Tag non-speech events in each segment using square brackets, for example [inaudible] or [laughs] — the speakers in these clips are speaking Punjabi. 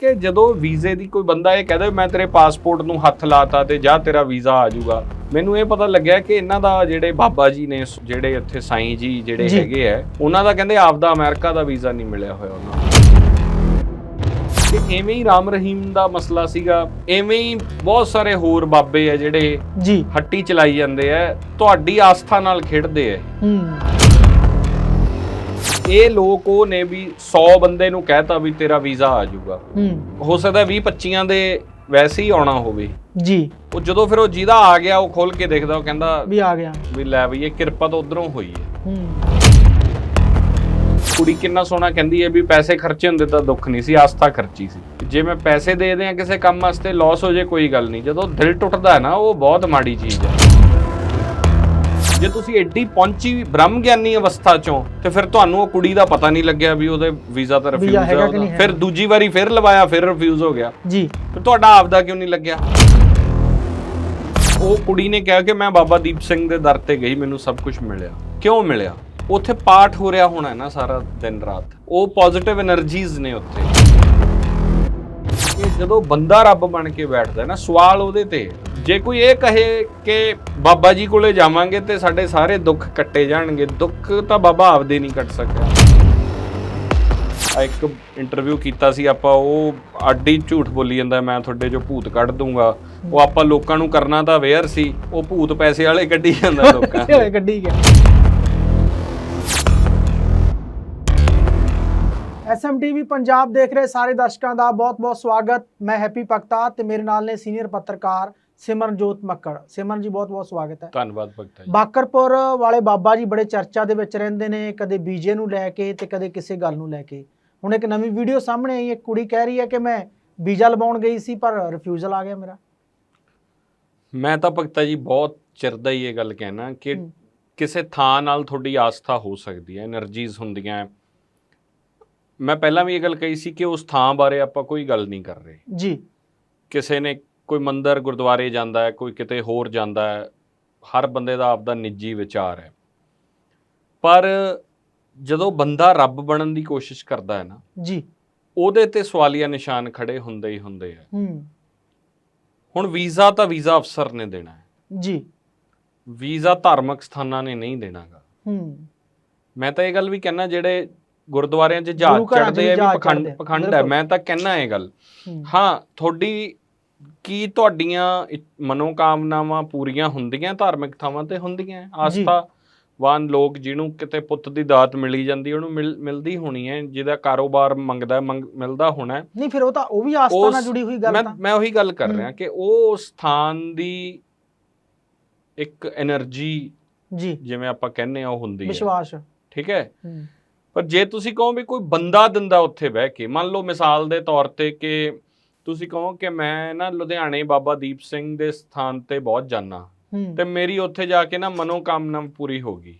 ਕਿ ਜਦੋਂ ਵੀਜ਼ੇ ਦੀ ਕੋਈ ਬੰਦਾ ਇਹ ਕਹਦਾ ਮੈਂ ਤੇਰੇ ਪਾਸਪੋਰਟ ਨੂੰ ਹੱਥ ਲਾਤਾ ਤੇ ਜਾ ਤੇਰਾ ਵੀਜ਼ਾ ਆ ਜਾਊਗਾ ਮੈਨੂੰ ਇਹ ਪਤਾ ਲੱਗਿਆ ਕਿ ਇਹਨਾਂ ਦਾ ਜਿਹੜੇ ਬਾਬਾ ਜੀ ਨੇ ਜਿਹੜੇ ਇੱਥੇ ਸਾਈਂ ਜੀ ਜਿਹੜੇ। ਹੈਗੇ ਆ ਉਹਨਾਂ ਦਾ ਕਹਿੰਦੇ ਆਪਦਾ ਅਮਰੀਕਾ ਦਾ ਵੀਜ਼ਾ ਨਹੀਂ ਮਿਲਿਆ ਹੋਇਆ ਉਹਨਾਂ ਨੂੰ। ਐਵੇਂ ਹੀ ਰਾਮ ਰਹੀਮ ਦਾ ਮਸਲਾ ਸੀਗਾ ਐਵੇਂ ਹੀ ਬਹੁਤ ਸਾਰੇ ਹੋਰ ਬਾਬੇ ਆ ਜਿਹੜੇ ਜੀ। ਹੱਟੀ ਚਲਾਈ ਜਾਂਦੇ ਆ ਤੁਹਾਡੀ ਆਸਥਾ ਨਾਲ ਖੇਡਦੇ ਆ ਹੂੰ। ਇਹ ਲੋਕ ਉਹ ਨੇ ਵੀ 100 ਬੰਦੇ ਨੂੰ ਕਹਿਤਾ ਵੀ ਤੇਰਾ ਵੀਜ਼ਾ ਆ ਜਾਊਗਾ। ਹੂੰ। ਹੋ ਸਕਦਾ 20 25 ਦੇ ਵੈਸੇ ਹੀ ਆਉਣਾ ਹੋਵੇ। ਜੀ। ਉਹ ਜਦੋਂ ਫਿਰ ਉਹ ਜਿਹਦਾ ਆ ਗਿਆ ਉਹ ਖੋਲ ਕੇ ਦੇਖਦਾ ਉਹ ਕਹਿੰਦਾ ਵੀ ਆ ਗਿਆ। ਵੀ ਲੈ ਵੀ ਇਹ ਕਿਰਪਾ ਤਾਂ ਉਧਰੋਂ ਹੋਈ ਹੈ। ਹੂੰ। ਕੁੜੀ ਕਿੰਨਾ ਸੋਹਣਾ ਕਹਿੰਦੀ ਹੈ ਵੀ ਪੈਸੇ ਖਰਚੇ ਹੁੰਦੇ ਤਾਂ ਦੁੱਖ ਨਹੀਂ ਸੀ ਆਸਥਾ ਖਰਚੀ ਸੀ। ਜੇ ਮੈਂ ਪੈਸੇ ਦੇ ਦਿਆਂ ਕਿਸੇ ਕੰਮ ਵਾਸਤੇ ਲਾਸ ਹੋ ਜੇ ਕੋਈ ਗੱਲ ਨਹੀਂ। ਜਦੋਂ ਦਿਲ ਟੁੱਟਦਾ ਹੈ ਨਾ ਉਹ ਬਹੁਤ ਮਾੜੀ ਚੀਜ਼ ਹੈ। ਜੇ ਤੁਸੀਂ ਐਡੀ ਪਹੁੰਚੀ ਬ੍ਰਹਮ ਗਿਆਨੀ ਅਵਸਥਾ ਚੋਂ ਤੇ ਫਿਰ ਤੁਹਾਨੂੰ ਉਹ ਕੁੜੀ ਦਾ ਪਤਾ ਨਹੀਂ ਲੱਗਿਆ ਵੀ ਉਹਦੇ ਵੀਜ਼ਾ ਤਾਂ ਰਿਫਿਊਜ਼ ਹੈਗਾ ਕਿ ਫਿਰ ਦੂਜੀ ਵਾਰੀ ਫਿਰ ਲਵਾਇਆ ਫਿਰ ਰਿਫਿਊਜ਼ ਹੋ ਗਿਆ। ਜੀ। ਤੇ ਤੁਹਾਡਾ ਆਪਦਾ ਕਿਉਂ ਨਹੀਂ ਲੱਗਿਆ? ਉਹ ਕੁੜੀ ਨੇ ਕਿਹਾ ਕਿ ਮੈਂ ਬਾਬਾ ਦੀਪ ਸਿੰਘ ਦੇ ਦਰ ਤੇ ਗਈ ਮੈਨੂੰ ਸਭ ਕੁਝ ਮਿਲਿਆ। ਕਿਉਂ ਮਿਲਿਆ? ਉੱਥੇ ਪਾਠ ਹੋ ਰਿਹਾ ਹੋਣਾ ਨਾ ਸਾਰਾ ਦਿਨ ਰਾਤ। ਉਹ ਪੋਜ਼ਿਟਿਵ એનર્ਜੀਜ਼ ਨੇ ਉੱਥੇ। ਜਦੋਂ ਬੰਦਾ ਰੱਬ ਬਣ ਕੇ ਬੈਠਦਾ ਹੈ ਨਾ ਸਵਾਲ ਉਹਦੇ ਤੇ ਜੇ ਕੋਈ ਇਹ ਕਹੇ ਕਿ ਬਾਬਾ ਜੀ ਕੋਲੇ ਜਾਵਾਂਗੇ ਤੇ ਸਾਡੇ ਸਾਰੇ ਦੁੱਖ ਕੱਟੇ ਜਾਣਗੇ ਦੁੱਖ ਤਾਂ ਬਾਬਾ ਆਪਦੇ ਨਹੀਂ ਕੱਟ ਸਕਿਆ ਆ ਇੱਕ ਇੰਟਰਵਿਊ ਕੀਤਾ ਸੀ ਆਪਾਂ ਉਹ ਅੱਡੀ ਝੂਠ ਬੋਲੀ ਜਾਂਦਾ ਮੈਂ ਤੁਹਾਡੇ ਜੋ ਭੂਤ ਕੱਢ ਦੂੰਗਾ। ਉਹ ਆਪਾਂ ਲੋਕਾਂ ਨੂੰ ਕਰਨਾ ਤਾਂ ਅਵੇਅਰ ਸੀ ਉਹ ਭੂਤ ਪੈਸੇ ਵਾਲੇ ਕੱਢੀ ਜਾਂਦਾ [laughs] ਲੋਕਾਂ ਦੇ। ਗਿਆ। ਐਸਐਮਟੀਵੀ ਪੰਜਾਬ ਦੇਖ ਰਹੇ ਸਾਰੇ ਦਰਸ਼ਕਾਂ ਦਾ ਬਹੁਤ-ਬਹੁਤ ਸਵਾਗਤ। ਮੈਂ ਹੈਪੀ ਪਕਤਾ ਤੇ ਮੇਰੇ ਨਾਲ ਨੇ ਸੀਨੀਅਰ ਪੱਤਰਕਾਰ ਸਿਮਰਨਜੋਤ ਮੱਕੜ। ਸਿਮਰਨ ਜੀ ਬਹੁਤ ਬਹੁਤ ਸਵਾਗਤ ਹੈ। ਧੰਨਵਾਦ ਭਗਤਾ ਜੀ। ਬਾਕਰਪੁਰ ਵਾਲੇ ਬਾਬਾ ਜੀ ਬੜੇ ਚਰਚਾ ਦੇ ਵਿੱਚ ਰਹਿੰਦੇ ਨੇ ਕਦੇ ਬੀਜੇ ਨੂੰ ਲੈ ਕੇ ਤੇ ਕਦੇ ਕਿਸੇ ਗੱਲ ਨੂੰ ਲੈ ਕੇ। ਹੁਣ ਇੱਕ ਨਵੀਂ ਵੀਡੀਓ ਸਾਹਮਣੇ ਆਈ ਇੱਕ ਕੁੜੀ ਕਹਿ ਰਹੀ ਹੈ ਕਿ ਮੈਂ ਬੀਜਾ ਲਵਾਉਣ ਗਈ ਸੀ ਪਰ ਰਿਫਿਊਜ਼ਲ ਆ ਗਿਆ ਮੇਰਾ। ਮੈਂ ਤਾਂ ਭਗਤਾ ਜੀ ਬਹੁਤ ਚਿਰ ਦਾ ਹੀ ਇਹ ਗੱਲ ਕਹਿਣਾ ਕਿ ਕਿਸੇ ਥਾਂ ਨਾਲ ਤੁਹਾਡੀ ਆਸਥਾ ਹੋ ਸਕਦੀ ਹੈ એનર્ਜੀਜ਼ ਹੁੰਦੀਆਂ। ਮੈਂ ਪਹਿਲਾਂ ਵੀ ਇਹ ਗੱਲ ਕਹੀ ਸੀ ਕਿ ਉਸ ਥਾਂ ਬਾਰੇ ਆਪਾਂ ਕੋਈ ਗੱਲ ਨਹੀਂ ਕਰ ਰਹੇ। ਜੀ। ਕਿਸੇ ਨੇ ਕੋਈ ਮੰਦਰ ਗੁਰਦੁਆਰੇ ਜਾਂਦਾ ਹੈ ਕੋਈ ਕਿਤੇ ਹੋਰ ਜਾਂਦਾ ਹੈ ਹਰ ਬੰਦੇ ਦਾ ਆਪਦਾ ਨਿੱਜੀ ਵਿਚਾਰ ਹੈ। ਪਰ ਜਦੋਂ ਬੰਦਾ ਰੱਬ ਬਣਨ ਦੀ ਕੋਸ਼ਿਸ਼ ਕਰਦਾ ਹੈ ਨਾ ਜੀ। ਉਹਦੇ ਤੇ ਸਵਾਲੀਆ ਨਿਸ਼ਾਨ ਖੜੇ ਹੁੰਦੇ ਹੀ ਹੁੰਦੇ ਆ। ਹੂੰ। ਹੁਣ ਵੀਜ਼ਾ ਤਾਂ ਵੀਜ਼ਾ ਅਫਸਰ ਨੇ ਦੇਣਾ ਹੈ। ਜੀ। ਵੀਜ਼ਾ ਧਾਰਮਿਕ ਸਥਾਨਾਂ ਨੇ ਨਹੀਂ ਦੇਣਾਗਾ। ਹੂੰ। ਮੈਂ ਤਾਂ ਇਹ ਗੱਲ ਵੀ ਕਹਿਣਾ ਜਿਹੜੇ ਗੁਰਦੁਆਰਿਆਂ 'ਚ ਜਹਾਜ਼ ਚੜਦੇ ਆ ਵੀ ਪਖੰਡ ਪਖੰਡ ਹੈ। ਮੈਂ ਤਾਂ ਕਹਿਣਾ ਇਹ ਗੱਲ। ਹੂੰ। ਹਾਂ ਤੁਹਾਡੀ ਕੀ ਤੁਹਾਡੀਆਂ ਇ- ਮਨੋਕਾਮਨਾਵਾਂ ਪੂਰੀਆਂ ਹੁੰਦੀਆਂ ਧਾਰਮਿਕ ਥਾਵਾਂ ਤੇ ਹੁੰਦੀਆਂ? ਆਸਥਾਵਾਨ ਲੋਕ ਜਿਹਨੂੰ ਕਿਤੇ ਪੁੱਤ ਦੀ ਦਾਤ ਮਿਲੀ ਜਾਂਦੀ ਉਹਨੂੰ ਮਿਲਦੀ ਹੋਣੀ ਹੈ ਜਿਹਦਾ ਕਾਰੋਬਾਰ ਮੰਗਦਾ ਮਿਲਦਾ ਹੋਣਾ। ਨਹੀਂ ਫਿਰ ਉਹ ਤਾਂ ਉਹ ਵੀ ਆਸਥਾ ਨਾਲ ਜੁੜੀ ਹੋਈ ਗੱਲ ਮੈਂ ਤਾਂ। ਮੈਂ ਉਹੀ ਗੱਲ ਕਰ ਰਿਹਾ ਕਿ ਉਹ ਸਥਾਨ ਦੀ ਇੱਕ એનર્ਜੀ ਜੀ। ਜਿਵੇਂ ਆਪਾਂ ਕਹਿੰਦੇ ਆ ਉਹ ਹੁੰਦੀ ਹੈ। ਵਿਸ਼ਵਾਸ। ਠੀਕ ਹੈ। ਪਰ ਜੇ ਤੁਸੀਂ ਕਹੋ ਵੀ ਕੋਈ ਬੰਦਾ ਦਿੰਦਾ ਉੱਥੇ ਬਹਿ ਕੇ ਮੰਨ ਲਓ ਮਿਸਾਲ ਦੇ ਤੌਰ ਤੇ ਕਿ ਤੁਸੀਂ ਕਹੋ ਕਿ ਮੈਂ ਨਾ ਲੁਧਿਆਣੇ ਬਾਬਾ ਦੀਪ ਸਿੰਘ ਦੇ ਸਥਾਨ ਤੇ ਬਹੁਤ ਜਾਣਾ ਤੇ ਮੇਰੀ ਉੱਥੇ ਜਾ ਕੇ ਨਾ ਮਨੋਕਾਮਨਾ ਪੂਰੀ ਹੋ ਗਈ।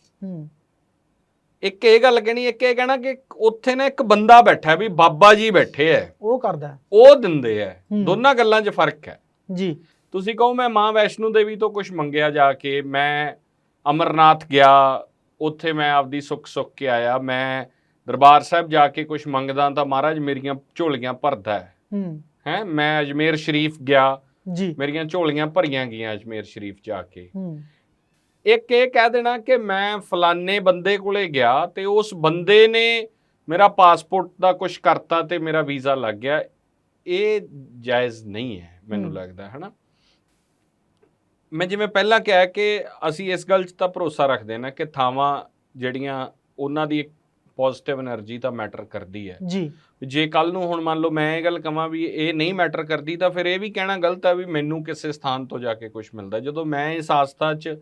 ਇੱਕ ਇਹ ਗੱਲ ਕਹਿਣੀ ਇੱਕ ਇਹ ਕਹਿਣਾ ਕਿ ਉੱਥੇ ਨਾ ਇੱਕ ਬੰਦਾ ਬੈਠਾ ਵੀ ਬਾਬਾ ਜੀ ਬੈਠੇ ਐ। ਉਹ ਕਰਦਾ। ਉਹ ਦਿੰਦੇ ਐ। ਦੋਨਾਂ ਗੱਲਾਂ 'ਚ ਫ਼ਰਕ ਹੈ ਜੀ। ਤੁਸੀਂ ਕਹੋ ਮੈਂ ਮਾਂ ਵੈਸ਼ਨੂ ਦੇਵੀ ਤੋਂ ਕੁਝ ਮੰਗਿਆ ਜਾ ਕੇ ਮੈਂ ਅਮਰਨਾਥ ਗਿਆ ਉੱਥੇ ਮੈਂ ਆਪਦੀ ਸੁੱਖ ਸੁੱਖ ਕੇ ਆਇਆ ਮੈਂ ਦਰਬਾਰ ਸਾਹਿਬ ਜਾ ਕੇ ਕੁਝ ਮੰਗਦਾ ਤਾਂ ਮਹਾਰਾਜ ਮੇਰੀਆਂ ਝੋਲੀਆਂ ਭਰਦਾ ਹੈ ਹੂੰ। ਹੈ ਮੈਂ ਅਜਮੇਰ ਸ਼ਰੀਫ ਗਿਆ। ਜੀ। ਮੇਰੀਆਂ ਝੋਲੀਆਂ ਭਰੀਆਂ ਗਈਆਂ ਅਜਮੇਰ ਸ਼ਰੀਫ ਜਾ ਕੇ। ਹੂੰ। ਇੱਕ ਇਹ ਕਹਿ ਦੇਣਾ ਕਿ ਮੈਂ ਫਲਾਣੇ ਬੰਦੇ ਕੋਲੇ ਗਿਆ ਤੇ ਉਸ ਬੰਦੇ ਨੇ ਮੇਰਾ ਪਾਸਪੋਰਟ ਦਾ ਕੁਝ ਕਰਤਾ ਤੇ ਮੇਰਾ ਵੀਜ਼ਾ ਲੱਗ ਗਿਆ। ਇਹ ਜਾਇਜ਼ ਨਹੀਂ ਹੈ ਮੈਨੂੰ। ਲੱਗਦਾ ਹੈ ਨਾ ਮੈਂ ਜਿਵੇਂ ਪਹਿਲਾਂ ਕਿਹਾ ਕਿ ਅਸੀਂ ਇਸ ਗੱਲ 'ਚ ਤਾਂ ਭਰੋਸਾ ਰੱਖਦੇ ਨਾ ਕਿ ਥਾਵਾਂ ਜਿਹੜੀਆਂ ਉਹਨਾਂ ਦੀ ਇੱਕ ਪੋਜ਼ਿਟਿਵ એનર્ਜੀ ਤਾਂ ਮੈਟਰ ਕਰਦੀ ਹੈ। ਜੀ। ਜੇ ਕੱਲ ਨੂੰ ਹੁਣ ਮੰਨ ਲਓ ਮੈਂ ਇਹ ਗੱਲ ਕਹਾਂ ਵੀ ਇਹ ਨਹੀਂ ਮੈਟਰ ਕਰਦੀ ਤਾਂ ਫਿਰ ਇਹ ਵੀ ਕਹਿਣਾ ਗਲਤ ਹੈ ਵੀ ਮੈਨੂੰ ਕਿਸੇ ਸਥਾਨ ਤੋਂ ਜਾ ਕੇ ਕੁਝ ਮਿਲਦਾ। ਜਦੋਂ ਮੈਂ ਇਸ ਆਸਥਾ 'ਚ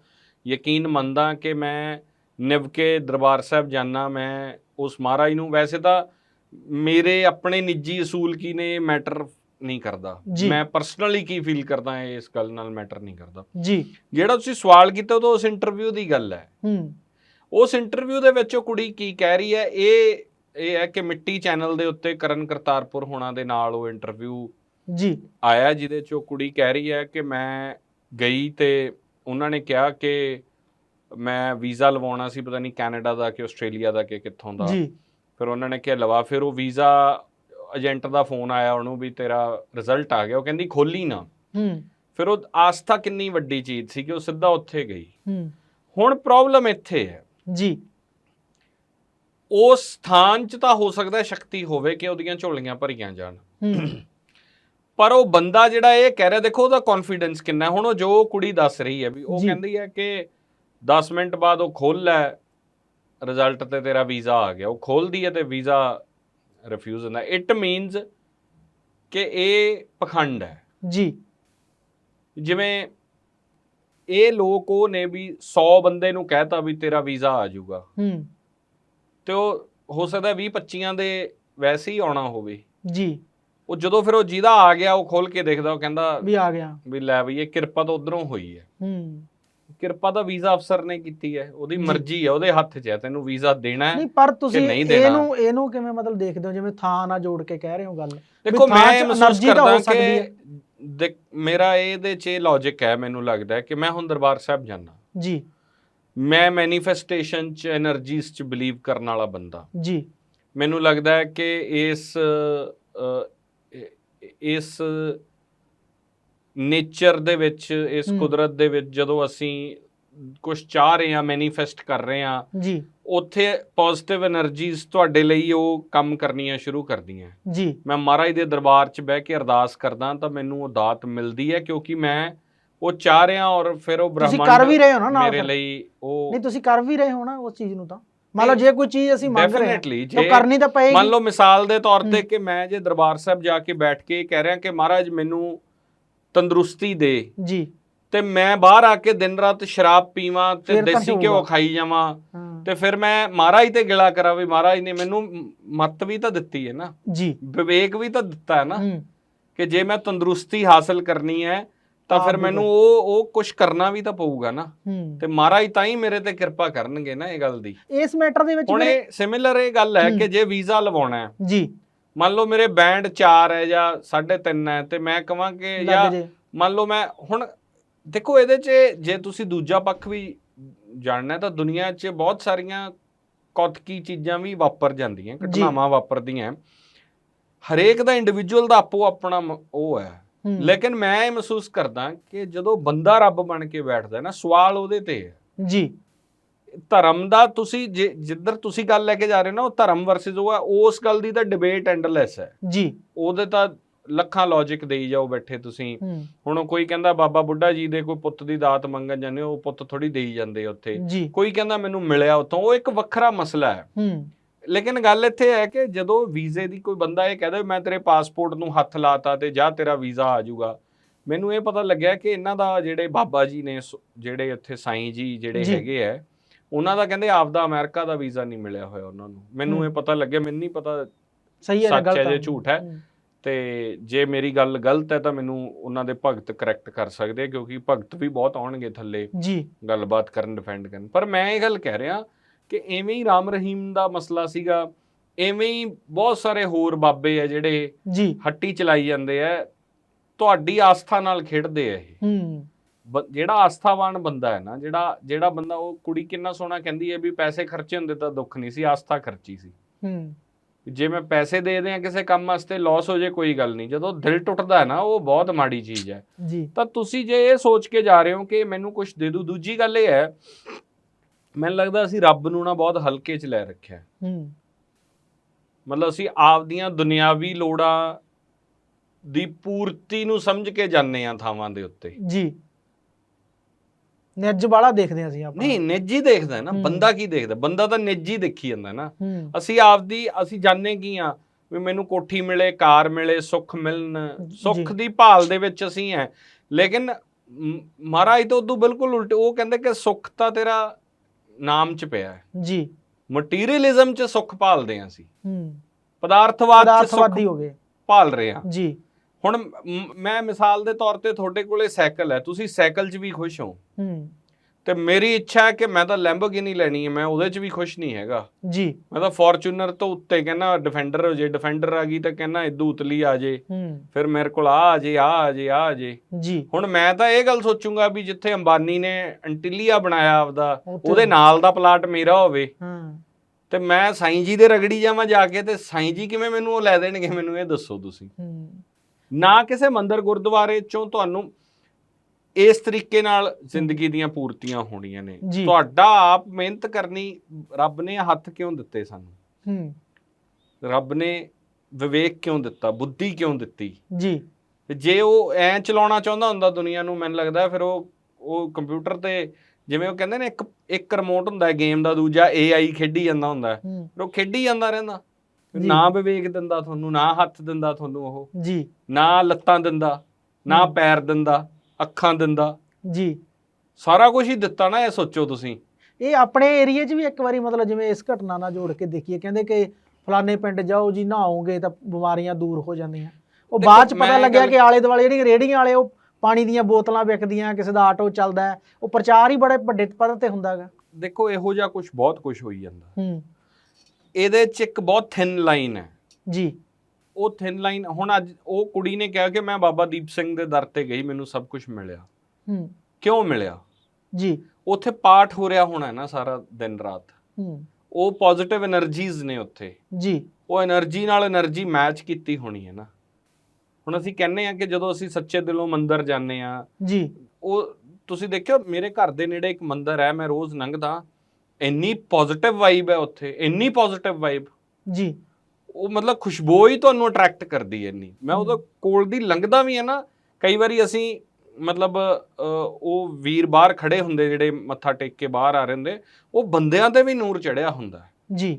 ਯਕੀਨ ਮੰਨਦਾ ਕਿ ਮੈਂ ਨਿਵਕੇ ਦਰਬਾਰ ਸਾਹਿਬ ਜਾਣਾ ਮੈਂ ਉਸ ਮਹਾਰਾਜ ਨੂੰ ਵੈਸੇ ਤਾਂ ਮੇਰੇ ਆਪਣੇ ਨਿੱਜੀ ਅਸੂਲ ਕੀ ਨੇ ਮੈਟਰ ਨਹੀਂ ਕਰਦਾ। ਮੈਂ ਪਰਸਨਲੀ ਕੀ ਫੀਲ ਕਰਦਾ ਇਸ ਗੱਲ ਨਾਲ ਮੈਟਰ ਨਹੀਂ ਕਰਦਾ। ਜੀ। ਜਿਹੜਾ ਤੁਸੀਂ ਸਵਾਲ ਕੀਤਾ ਉਹ ਉਸ ਇੰਟਰਵਿਊ ਦੀ ਗੱਲ ਹੈ। ਹੂੰ। ਉਸ ਇੰਟਰਵਿਊ ਦੇ ਵਿੱਚ ਉਹ ਕੁੜੀ ਕੀ ਕਹਿ ਰਹੀ ਹੈ? ਇਹ ਇਹ ਹੈ ਕਿ ਮਿੱਟੀ ਚੈਨਲ ਦੇ ਉੱਤੇ ਕਰਨ ਕਰਤਾਰਪੁਰ ਹੋਣਾ ਦੇ ਨਾਲ ਉਹ ਇੰਟਰਵਿਊ ਜੀ। ਆਇਆ ਜਿਹਦੇ 'ਚ ਉਹ ਕੁੜੀ ਕਹਿ ਰਹੀ ਹੈ ਕਿ ਮੈਂ ਗਈ ਤੇ ਉਹਨਾਂ ਨੇ ਕਿਹਾ ਕਿ ਮੈਂ ਵੀਜ਼ਾ ਲਵਾਉਣਾ ਸੀ ਪਤਾ ਨਹੀਂ ਕੈਨੇਡਾ ਦਾ ਕਿ ਆਸਟ੍ਰੇਲੀਆ ਦਾ ਕਿ ਕਿੱਥੋਂ ਦਾ। ਜੀ। ਫਿਰ ਉਹਨਾਂ ਨੇ ਕਿਹਾ ਲਵਾ ਫਿਰ ਉਹ ਵੀਜ਼ਾ ਏਜੰਟ ਦਾ ਫੋਨ ਆਇਆ ਉਹਨੂੰ ਵੀ ਤੇਰਾ ਰਿਜ਼ਲਟ ਆ ਗਿਆ। ਉਹ ਕਹਿੰਦੀ ਖੋਲੀ ਨਾ। ਹੂੰ। ਫਿਰ ਉਹ ਆਸਥਾ ਕਿੰਨੀ ਵੱਡੀ ਚੀਜ਼ ਸੀ ਕਿ ਉਹ ਸਿੱਧਾ ਉੱਥੇ ਗਈ। ਹੂੰ। ਹੁਣ ਪ੍ਰੋਬਲਮ ਇੱਥੇ ਹੈ। ਜੀ। ਉਸ ਸਥਾਨ 'ਚ ਤਾਂ ਹੋ ਸਕਦਾ ਸ਼ਕਤੀ ਹੋਵੇ ਕਿ ਉਹਦੀਆਂ ਝੋਲੀਆਂ ਭਰੀਆਂ ਜਾਣ। ਪਰ ਉਹ ਬੰਦਾ ਜਿਹੜਾ ਇਹ ਕਹਿ ਰਿਹਾ ਦੇਖੋ ਉਹਦਾ ਕੌਨਫੀਡੈਂਸ ਕਿੰਨਾ। ਹੁਣ ਉਹ ਜੋ ਕੁੜੀ ਦੱਸ ਰਹੀ ਹੈ ਵੀ ਉਹ। ਕਹਿੰਦੀ ਹੈ ਕਿ 10 ਮਿੰਟ ਬਾਅਦ ਉਹ ਖੋਲ ਲੈ ਰਿਜ਼ਲਟ ਤੇ ਤੇਰਾ ਵੀਜ਼ਾ ਆ ਗਿਆ। ਉਹ ਖੋਲਦੀ ਹੈ ਤੇ ਵੀਜ਼ਾ ਰਿਫਿਊਜ਼ ਹੁੰਦਾ। ਇਟ ਮੀਨਸ ਕਿ ਇਹ ਪਖੰਡ ਹੈ। ਜੀ। ਜਿਵੇਂ ਇਹ ਲੋਕ ਉਹ ਨੇ ਵੀ 100 ਬੰਦੇ ਨੂੰ ਕਹਿਤਾ ਵੀ ਤੇਰਾ ਵੀਜ਼ਾ ਆ ਜਾਊਗਾ। ਹੂੰ। ਤੇ ਉਹ ਹੋ ਸਕਦਾ 20 25 ਦੇ ਵੈਸੇ ਹੀ ਆਉਣਾ ਹੋਵੇ। ਜੀ। ਉਹ ਜਦੋਂ ਫਿਰ ਉਹ ਜਿਹਦਾ ਆ ਗਿਆ ਉਹ ਖੋਲ ਕੇ ਦੇਖਦਾ ਉਹ ਕਹਿੰਦਾ ਵੀ ਆ ਗਿਆ। ਵੀ ਲੈ ਵੀ ਇਹ ਕਿਰਪਾ ਤਾਂ ਉਧਰੋਂ ਹੋਈ ਹੈ। ਹੂੰ। ਕਿਰਪਾ ਤਾਂ ਵੀਜ਼ਾ ਅਫਸਰ ਨੇ ਕੀਤੀ ਹੈ ਉਹਦੀ ਮਰਜ਼ੀ ਹੈ ਉਹਦੇ ਹੱਥ 'ਚ ਹੈ ਤੈਨੂੰ ਵੀਜ਼ਾ ਦੇਣਾ ਹੈ ਪਰ ਤੁਸੀਂ ਇਹਨੂੰ ਇਹਨੂੰ ਕਿਵੇਂ ਮਤਲਬ ਦੇਖਦੇ ਹੋ ਜਿਵੇਂ ਥਾਂ ਨਾਲ ਜੋੜ ਕੇ ਕਹਿ ਰਹੇ ਹੋ ਗੱਲ? ਦੇਖੋ ਮੈਂ ਮਹਿਸੂਸ ਕਰਦਾ ਕਿ ਮੇਰਾ ਇਹਦੇ 'ਚ ਲੌਜੀਕ ਹੈ ਮੈਨੂੰ ਲੱਗਦਾ ਕਿ ਮੈਂ ਹੁਣ ਦਰਬਾਰ ਸਾਹਿਬ ਜਾਣਾ ਜੀ। ਮੈਂ ਮੈਨੀਫੈਸਟੇਸ਼ਨ 'ਚ એનર્ਜੀਜ਼ 'ਚ ਬਲੀਵ ਕਰਨ ਵਾਲਾ ਬੰਦਾ। ਜੀ। ਮੈਨੂੰ ਲੱਗਦਾ ਹੈ ਕਿ ਇਸ ਇਸ ਨੇਚਰ ਦੇ ਵਿੱਚ ਇਸ ਕੁਦਰਤ ਦੇ ਵਿੱਚ ਜਦੋਂ ਅਸੀਂ ਕੁਝ ਚਾਹ ਰਹੇ ਆ ਮੈਨੀਫੈਸਟ ਕਰ ਰਹੇ ਆ ਜੀ। ਉੱਥੇ ਪੋਜ਼ਿਟਿਵ એનર્ਜੀਜ਼ ਤੁਹਾਡੇ ਲਈ ਉਹ ਕੰਮ ਕਰਨੀਆਂ ਸ਼ੁਰੂ ਕਰਦੀਆਂ। ਜੀ। ਮੈਂ ਮਹਾਰਾਜ ਦੇ ਦਰਬਾਰ 'ਚ ਬਹਿ ਕੇ ਅਰਦਾਸ ਕਰਦਾ ਤਾਂ ਮੈਨੂੰ ਉਹ ਦਾਤ ਮਿਲਦੀ ਹੈ ਕਿਉਂਕਿ ਮੈਂ ਉਹ ਚਾਹ ਰਿਹਾ ਔਰ ਫਿਰ ਉਹ ਬ੍ਰਹਮੰਡ ਤੁਸੀਂ ਕਰ ਵੀ ਰਹੇ ਹੋ ਨਾ ਨਾਲ ਮੇਰੇ ਲਈ ਉਹ ਨਹੀਂ ਤੁਸੀਂ ਕਰ ਵੀ ਰਹੇ ਹੋ ਨਾ ਉਸ ਚੀਜ਼ ਨੂੰ ਤਾਂ। ਮੰਨ ਲਓ ਜੇ ਕੋਈ ਚੀਜ਼ ਅਸੀਂ ਮੰਗ ਰਹੇ ਹਾਂ ਤਾਂ ਕਰਨੀ ਤਾਂ ਪਏਗੀ। ਮੰਨ ਲਓ ਮਿਸਾਲ ਦੇ ਤੌਰ ਤੇ ਕਿ ਮੈਂ ਜੇ ਦਰਬਾਰ ਸਾਹਿਬ ਜਾ ਕੇ ਬੈਠ ਕੇ ਕਹਿ ਰਿਹਾ ਕਿ ਮਹਾਰਾਜ ਮੈਨੂੰ ਤੰਦਰੁਸਤੀ ਦੇ। ਜੀ। ਤੇ ਮੈਂ ਬਾਹਰ ਆ ਕੇ ਦਿਨ ਰਾਤ ਸ਼ਰਾਬ ਪੀਵਾਂ ਤੇ ਫਿਰ ਤਾਂ ਦੇਸੀ ਘਿਓ ਹੋਊਗਾ। ਖਾਈ ਜਾਵਾਂ। ਹਾਂ। ਤੇ ਫਿਰ ਮੈਂ ਮਹਾਰਾਜ ਤੇ ਗਿਲਾ ਕਰਾਂ ਵੀ ਮਹਾਰਾਜ ਨੇ ਮੈਨੂੰ ਮੱਤ ਵੀ ਤਾਂ ਦਿੱਤੀ ਹੈ ਨਾ। ਜੀ। ਵਿਵੇਕ ਵੀ ਤਾਂ ਦਿੱਤਾ ਹੈ ਨਾ ਹੂੰ। ਕਿ ਜੇ ਮੈਂ ਤੰਦਰੁਸਤੀ ਹਾਸਲ ਕਰਨੀ ਹੈ ਤਾਂ ਫਿਰ ਮੈਨੂੰ ਉਹ ਉਹ ਕੁਝ ਕਰਨਾ ਵੀ ਤਾਂ ਪਊਗਾ ਨਾ। ਹੂੰ। ਤੇ ਮਹਾਰਾਜ ਤਾਂ ਹੀ ਮੇਰੇ ਤੇ ਕਿਰਪਾ ਕਰਨਗੇ ਨਾ ਇਹ ਗੱਲ ਦੀ। ਇਸ ਮੈਟਰ ਦੇ ਵਿੱਚ ਹੁਣ ਵੀਰੇ- ਇਹ ਸਿਮਿਲਰ ਇਹ ਗੱਲ ਹੂੰ। ਕਿ ਜੇ ਵੀਜ਼ਾ ਲਵਾਉਣਾ ਹੈ ਜੀ। ਮੰਨ ਲਓ ਮੇਰੇ ਬੈਂਡ 4 ਹੈ ਜਾਂ 3.5 ਹੈ ਤੇ ਮੈਂ ਕਹਾਂ ਕਿ ਜਾਂ ਮੰਨ ਲਓ ਮੈਂ ਹੁਣ ਦੇਖੋ ਇਹਦੇ 'ਚ ਜੇ ਤੁਸੀਂ ਦੂਜਾ ਪੱਖ ਵੀ ਜਾਣਨਾ ਤਾਂ ਦੁਨੀਆ 'ਚ ਬਹੁਤ ਸਾਰੀਆਂ ਕੌਤਕੀ ਚੀਜ਼ਾਂ ਵੀ ਵਾਪਰ ਜਾਂਦੀਆਂ। ਘਟਨਾਵਾਂ ਵਾਪਰਦੀਆਂ। ਹਰੇਕ ਦਾ ਇੰਡੀਵਿਜੂਅਲ ਦਾ ਆਪੋ ਆਪਣਾ ਉਹ ਹੈ। ਲੇਕਿਨ ਮੈਂ ਇਹ ਮਹਿਸੂਸ ਕਰਦਾ ਕਿ ਜਦੋਂ ਬੰਦਾ ਰੱਬ ਬਣ ਕੇ ਬੈਠਦਾ ਨਾ ਸਵਾਲ ਉਹਦੇ ਤੇ ਹੈ। ਜੀ। ਧਰਮ ਦਾ ਤੁਸੀਂ ਜਿੱਧਰ ਤੁਸੀਂ ਗੱਲ ਲੈ ਕੇ ਜਾ ਰਹੇ ਹੋ ਨਾ ਉਹ ਧਰਮ ਵਰਸਸ ਉਹ ਉਸ ਗੱਲ ਦੀ ਤਾਂ ਡਿਬੇਟ ਐਂਡਲੈਸ ਹੈ। ਜੀ। ਉਹਦੇ ਤਾਂ ਲੱਖਾਂ ਲੌਜੀਕ ਦੇਈ ਜਾਓ ਬੈਠੇ ਤੁਸੀਂ। ਹੁਣ ਕੋਈ ਕਹਿੰਦਾ ਬਾਬਾ ਬੁੱਢਾ ਜੀ ਦੇ ਕੋਈ ਪੁੱਤ ਦੀ ਦਾਤ ਮੰਗਣ ਜਾਂਦੇ ਉਹ ਪੁੱਤ ਥੋੜੀ ਦੇਈ ਜਾਂਦੇ ਉੱਥੇ। ਕੋਈ ਕਹਿੰਦਾ ਮੈਨੂੰ ਮਿਲਿਆ ਉਤੋਂ ਉਹ ਇੱਕ ਵੱਖਰਾ ਮਸਲਾ ਹੈ। ਲੇਕਿਨ ਗੱਲ ਇੱਥੇ ਹੈ ਕਿ ਜਦੋਂ ਵੀਜ਼ੇ ਦੀ ਕੋਈ ਬੰਦਾ ਇਹ ਕਹਦਾ ਮੈਂ ਤੇਰੇ ਪਾਸਪੋਰਟ ਨੂੰ ਹੱਥ ਲਾਤਾ ਤੇ ਜਾ ਤੇਰਾ ਵੀਜ਼ਾ ਆ ਜਾਊਗਾ ਮੈਨੂੰ ਇਹ ਪਤਾ ਲੱਗਿਆ ਕਿ ਇਹਨਾਂ ਦਾ ਜਿਹੜੇ ਬਾਬਾ ਜੀ ਨੇ ਜਿਹੜੇ ਇੱਥੇ ਸਾਈਂ ਜੀ ਜਿਹੜੇ। ਹੈਗੇ ਆ ਉਹਨਾਂ ਦਾ ਕਹਿੰਦੇ ਆਪਦਾ ਅਮਰੀਕਾ ਦਾ ਵੀਜ਼ਾ ਨਹੀਂ ਮਿਲਿਆ ਹੋਇਆ ਉਹਨਾਂ ਨੂੰ। ਮੈਨੂੰ। ਇਹ ਪਤਾ ਲੱਗਿਆ ਮੈਨੂੰ ਨਹੀਂ ਪਤਾ ਸਹੀ ਹੈ ਗਲਤ ਹੈ ਜੇ ਝੂਠ ਹੈ। ਤੇ ਜੇ ਮੇਰੀ ਗੱਲ ਗਲਤ ਹੈ ਤਾਂ ਮੈਨੂੰ ਉਹਨਾਂ ਦੇ ਭਗਤ ਕਰੈਕਟ ਕਰ ਸਕਦੇ ਕਿਉਂਕਿ ਭਗਤ ਵੀ ਬਹੁਤ ਆਉਣਗੇ ਥੱਲੇ ਜੀ। ਗੱਲਬਾਤ ਕਰਨ ਡਿਫੈਂਡ ਕਰਨ। ਪਰ ਮੈਂ ਇਹ ਗੱਲ ਕਹਿ ਰਿਹਾ ਕਿ ਐਵੇਂ ਹੀ ਰਾਮ ਰਹੀਮ ਦਾ ਮਸਲਾ ਸੀਗਾ ਐਵੇਂ ਹੀ ਬਹੁਤ ਸਾਰੇ ਹੋਰ ਬਾਬੇ ਆ ਜਿਹੜੇ ਜੀ। ਹੱਟੀ ਚਲਾਈ ਜਾਂਦੇ ਆ ਤੁਹਾਡੀ ਆਸਥਾ ਨਾਲ ਖੇਡਦੇ ਆ ਇਹ। ਹੂੰ। ਜਿਹੜਾ ਆਸਥਾਵਾਨ ਬੰਦਾ ਹੈ ਨਾ ਜਿਹੜਾ ਜਿਹੜਾ ਬੰਦਾ ਉਹ ਕੁੜੀ ਕਿੰਨਾ ਸੋਹਣਾ ਕਹਿੰਦੀ ਹੈ ਵੀ ਪੈਸੇ ਖਰਚੇ ਹੁੰਦੇ ਤਾਂ ਦੁੱਖ ਨਹੀਂ ਸੀ ਆਸਥਾ ਖਰਚੀ ਸੀ। ਹੂੰ। ਜੇ ਮੈਂ ਪੈਸੇ ਦੇ ਦਿਆਂ ਕਿਸੇ ਕੰਮ ਵਾਸਤੇ ਲਾਸ ਹੋ ਜੇ ਕੋਈ ਗੱਲ ਨਹੀਂ। ਜਦੋਂ ਦਿਲ ਟੁੱਟਦਾ ਹੈ ਨਾ ਉਹ ਬਹੁਤ ਮਾੜੀ ਚੀਜ਼ ਹੈ। ਜੀ। ਤਾਂ ਤੁਸੀਂ ਜੇ ਇਹ ਸੋਚ ਕੇ ਜਾ ਰਹੇ ਹੋ ਕਿ ਮੈਨੂੰ ਕੁਝ ਦੇ ਦੂ ਦੂਜੀ ਗੱਲ ਇਹ ਹੈ ਮੈਨੂੰ ਲੱਗਦਾ ਅਸੀਂ ਰੱਬ ਨੂੰ ਨਾ ਬਹੁਤ ਹਲਕੇ 'ਚ ਲੈ ਰੱਖਿਆ ਹੈ। ਹੂੰ। ਮਤਲਬ ਅਸੀਂ ਆਪਦੀਆਂ ਦੁਨਿਆਵੀ ਲੋੜਾਂ ਦੀ ਪੂਰਤੀ ਨੂੰ ਸਮਝ ਕੇ ਜਾਂਦੇ ਆ ਥਾਵਾਂ ਦੇ ਉੱਤੇ। ਜੀ। ਨਿੱਜ ਵਾਲਾ ਦੇਖਦੇ ਹਾਂ ਅਸੀਂ ਆਪਾਂ। ਨਹੀਂ ਨਿੱਜੀ ਦੇਖਦਾ ਹੈ ਨਾ। ਬੰਦਾ ਕੀ ਦੇਖਦਾ? ਬੰਦਾ ਤਾਂ ਨਿੱਜੀ ਦੇਖੀ ਜਾਂਦਾ ਨਾ। ਹੂੰ। ਅਸੀਂ ਆਪਦੀ ਅਸੀਂ ਜਾਣਦੇ ਕੀ ਆ ਵੀ ਮੈਨੂੰ ਕੋਠੀ ਮਿਲੇ ਕਾਰ ਮਿਲੇ ਸੁੱਖ ਮਿਲਣ। ਸੁੱਖ। ਦੀ ਭਾਲ ਦੇ ਵਿੱਚ ਅਸੀਂ ਹੈ। ਲੇਕਿਨ ਮ- ਮਹਾਰਾਜ ਤੋਂ ਉਦੋਂ ਬਿਲਕੁਲ ਉਲਟ ਉਹ ਕਹਿੰਦੇ ਕਿ ਸੁੱਖ ਤਾਂ ਤੇਰਾ ਨਾਮ 'ਚ ਪਿਆ ਹੈ। ਜੀ। ਮਟੀਰੀਅਲਿਜ਼ਮ 'ਚ ਸੁੱਖ ਭਾਲਦੇ ਹਾਂ ਅਸੀਂ। ਹੂੰ। ਪਦਾਰਥਵਾਦ 'ਚ ਸੁੱਖ ਪਦਾਰਥਵਾਦੀ ਹੋ ਗਏ। ਭਾਲ ਰਹੇ ਹਾਂ। ਜੀ। ਹੁਣ ਮ- ਮਿਸਾਲ ਦੇ ਤੌਰ ਤੇ ਤੁਹਾਡੇ ਕੋਲੇ ਸਾਈਕਲ ਹੈ ਤੁਸੀਂ ਸਾਈਕਲ 'ਚ ਵੀ ਖੁਸ਼ ਹੋ? ਹੂੰ। ਤੇ ਮੇਰੀ ਇੱਛਾ ਹੈ ਕਿ ਮੈਂ ਤਾਂ ਲੈਂਬੋਗਿਨੀ ਲੈਣੀ ਹੈ ਮੈਂ ਉਹਦੇ 'ਚ ਵੀ ਖੁਸ਼ ਨਹੀਂ ਹੈਗਾ। ਜੀ। ਮੈਂ ਤਾਂ ਫੋਰਚੂਨਰ ਤੋਂ ਉੱਤੇ ਕਹਿੰਦਾ ਡਿਫੈਂਡਰ ਹੋ ਜੇ ਡਿਫੈਂਡਰ ਆ ਗਈ ਤਾਂ ਕਹਿੰਦਾ ਇਦੋਂ ਉਤਲੀ ਆ ਜੇ। ਹੂੰ। ਫਿਰ ਮੇਰੇ ਕੋਲ ਆ ਆ ਜੇ ਆ ਆ ਜੇ ਆ ਆ ਜੇ। ਜੀ। ਹੁਣ ਮੈਂ ਤਾਂ ਇਹ ਗੱਲ ਸੋਚੂੰਗਾ ਵੀ ਜਿੱਥੇ ਅੰਬਾਨੀ ਨੇ ਅੰਟਿਲੀਆ ਬਣਾਇਆ ਆਪਦਾ ਉਹਦੇ ਨਾਲ ਦਾ ਪਲਾਟ ਮੇਰਾ ਹੋਵੇ। ਹਾਂ। ਤੇ ਮੈਂ ਸਾਈਂ ਜੀ ਦੇ ਰਗੜੀ ਜਾਵਾਂ ਜਾ ਕੇ ਤੇ ਸਾਈਂ ਜੀ ਕਿਵੇਂ ਮੈਨੂੰ ਉਹ ਲੈ ਦੇਣਗੇ ਮੈਨੂੰ ਇਹ ਦੱਸੋ ਤੁਸੀਂ। ਹੂੰ। ਨਾ ਕਿਸੇ ਮੰਦਿਰ ਗੁਰਦੁਆਰੇ ਚੋਂ ਤੁਹਾਨੂੰ ਇਸ ਤਰੀਕੇ ਨਾਲ ਜ਼ਿੰਦਗੀ ਦੀਆਂ ਪੂਰਤੀਆਂ ਹੋਣੀਆਂ ਨੇ। ਜੀ। ਤੁਹਾਡਾ ਆਪ ਮਿਹਨਤ ਕਰਨੀ ਰੱਬ ਨੇ ਹੱਥ ਕਿਉਂ ਦਿੱਤੇ ਸਾਨੂੰ? ਹੂੰ। ਰੱਬ ਨੇ ਵਿਵੇਕ ਕਿਉਂ ਦਿੱਤਾ? ਬੁੱਧੀ ਕਿਉਂ ਦਿੱਤੀ? ਜੀ। ਤੇ ਜੇ ਉਹ ਐ ਚਲਾਉਣਾ ਚਾਹੁੰਦਾ ਹੁੰਦਾ ਦੁਨੀਆ ਨੂੰ ਮੈਨੂੰ ਲੱਗਦਾ ਫਿਰ ਉਹ ਉਹ ਕੰਪਿਊਟਰ ਤੇ ਜਿਵੇਂ ਉਹ ਕਹਿੰਦੇ ਨੇ ਇੱਕ ਇੱਕ ਰਿਮੋਟ ਹੁੰਦਾ ਹੈ ਗੇਮ ਦਾ ਦੂਜਾ AI ਖੇਡੀ ਜਾਂਦਾ ਹੁੰਦਾ ਹੈ। ਹੂੰ। ਫਿਰ ਉਹ ਖੇਡੀ ਜਾਂਦਾ ਰਹਿੰਦਾ। ਨਾ ਵਿਵੇਕ ਦਿੰਦਾ ਤੁਹਾਨੂੰ ਨਾ ਹੱਥ ਦਿੰਦਾ ਤੁਹਾਨੂੰ ਉਹ। ਜੀ। ਨਾ ਲੱਤਾਂ ਦਿੰਦਾ ਨਾ। ਪੈਰ ਦਿੰਦਾ ਅੱਖਾਂ ਦਿੰਦਾ। ਜੀ। ਸਾਰਾ ਕੁਝ ਹੀ ਦਿੱਤਾ ਨਾ ਇਹ ਸੋਚੋ ਤੁਸੀਂ। ਇਹ ਆਪਣੇ ਏਰੀਆ 'ਚ ਵੀ ਇੱਕ ਵਾਰੀ ਮਤਲਬ ਜਿਵੇਂ ਇਸ ਘਟਨਾ ਨਾਲ ਜੋੜ ਕੇ ਦੇਖੀਏ ਕਹਿੰਦੇ ਕਿ ਫਲਾਣੇ ਪਿੰਡ ਜਾਓ ਜੀ ਨਹਾਓਗੇ ਤਾਂ ਬਿਮਾਰੀਆਂ ਦੂਰ ਹੋ ਜਾਂਦੀਆਂ। ਉਹ ਬਾਅਦ 'ਚ ਪਤਾ ਲੱਗਿਆ ਕਿ ਆਲੇ ਦੁਆਲੇ ਜਿਹੜੀਆਂ ਰੇੜੀਆਂ ਵਾਲੇ ਉਹ ਪਾਣੀ ਦੀਆਂ ਬੋਤਲਾਂ ਵਿਕਦੀਆਂ ਕਿਸੇ ਦਾ ਆਟੋ ਚੱਲਦਾ ਉਹ ਪ੍ਰਚਾਰ ਹੀ ਬੜੇ ਵੱਡੇ ਪੱਧਰ ਤੇ ਹੁੰਦਾ ਹੈਗਾ ਦੇਖੋ ਇਹੋ ਜਿਹਾ ਕੁਝ ਬਹੁਤ ਕੁਝ ਹੋਈ ਜਾਂਦਾ। ਹੂੰ। ਇਹਦੇ ਚ ਇੱਕ ਬਹੁਤ ਥਿਨ ਲਾਈਨ ਹੈ। ਜੀ। ਉਹ ਥਿਨ ਲਾਈਨ ਹੁਣ ਅੱਜ ਉਹ ਕੁੜੀ ਨੇ ਕਿਹਾ ਕਿ ਮੈਂ ਬਾਬਾ ਦੀਪ ਸਿੰਘ ਦੇ ਦਰ ਤੇ ਗਈ ਮੈਨੂੰ ਸਭ ਕੁਝ ਮਿਲਿਆ। ਹੂੰ। ਕਿਉਂ ਮਿਲਿਆ? ਜੀ। ਉੱਥੇ ਪਾਠ ਹੋ ਰਿਹਾ ਹੋਣਾ ਨਾ ਸਾਰਾ ਦਿਨ ਰਾਤ। ਹੂੰ। ਉਹ ਪੋਜ਼ਿਟਿਵ એનર્ਜੀਜ਼ ਨੇ ਉੱਥੇ। ਜੀ। ਉਹ એનર્ਜੀ ਨਾਲ એનર્ਜੀ ਮੈਚ ਕੀਤੀ ਹੋਣੀ ਹੈ ਨਾ। ਹੁਣ ਅਸੀਂ ਕਹਿੰਨੇ ਆ ਕਿ ਜਦੋਂ ਅਸੀਂ ਸੱਚੇ ਦਿਲੋਂ ਮੰਦਰ ਜਾਂਦੇ ਆ ਜੀ। ਉਹ ਤੁਸੀਂ ਦੇਖਿਓ ਮੇਰੇ ਘਰ ਦੇ ਨੇੜੇ ਇੱਕ ਮੰਦਰ ਹੈ ਮੈਂ ਰੋਜ਼ ਲੰਘਦਾ। ਇੰਨੀ ਪੋਜ਼ਿਟਿਵ ਵਾਈਬ ਹੈ ਉੱਥੇ ਇੰਨੀ ਪੋਜ਼ਿਟਿਵ ਵਾਈਬ ਜੀ। ਉਹ ਮਤਲਬ ਖੁਸ਼ਬੂ ਹੀ ਤੁਹਾਨੂੰ ਅਟਰੈਕਟ ਕਰਦੀ ਹੈ ਇੰਨੀ। ਮੈਂ ਉਹਦੇ ਕੋਲ ਦੀ ਲੰਘਦਾ ਵੀ ਹੈ ਨਾ ਕਈ ਵਾਰੀ ਅਸੀਂ ਮਤਲਬ ਉਹ ਵੀਰ ਬਾਹਰ ਖੜੇ ਹੁੰਦੇ ਜਿਹੜੇ ਮੱਥਾ ਟੇਕ ਕੇ ਬਾਹਰ ਆ ਰਹੇ ਹੁੰਦੇ ਉਹ ਬੰਦਿਆਂ ਤੇ ਵੀ ਨੂਰ ਚੜਿਆ ਹੁੰਦਾ। ਜੀ।